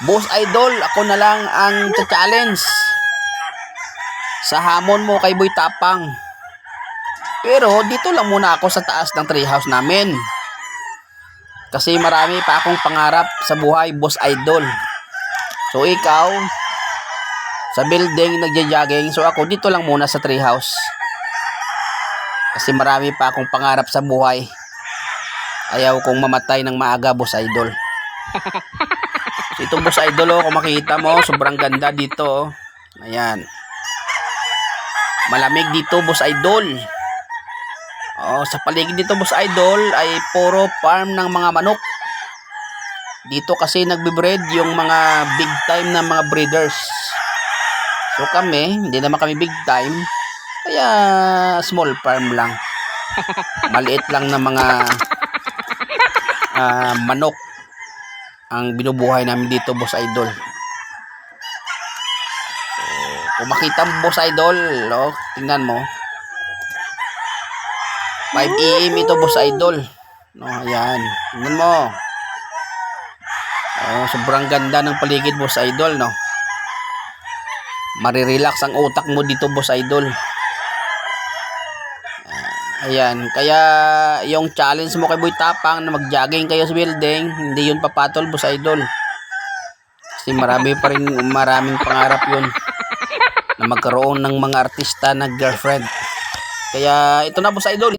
Boss Idol, ako na lang ang challenge sa hamon mo kay Boy Tapang. Pero dito lang muna ako sa taas ng treehouse namin. Kasi marami pa akong pangarap sa buhay, Boss Idol. So ikaw, sa building nagja-jogging, so ako dito lang muna sa treehouse. Kasi marami pa akong pangarap sa buhay. Ayaw kong mamatay ng maaga, Boss Idol. So, ito boss idol oh, kung makita mo, sobrang ganda dito. oh. Ayan. Malamig dito boss idol. Oh, sa paligid dito boss idol ay puro farm ng mga manok. Dito kasi nagbe-breed yung mga big time na mga breeders. So kami, hindi naman kami big time. Kaya small farm lang. Maliit lang na mga ah, manok ang binubuhay namin dito, Boss Idol. So, kung makita mo, Boss Idol, no, tingnan mo. 5 AM ito, Boss Idol. No, ayan. Tingnan mo. Oh, sobrang ganda ng paligid, Boss Idol, no. Marirelax ang utak mo dito, Boss Idol. Ayan, kaya yung challenge mo kay Boy Tapang na mag-jogging kayo sa building, hindi yun papatol, boss idol. Kasi marami pa rin, maraming pangarap yun na magkaroon ng mga artista na girlfriend. Kaya ito na, boss idol.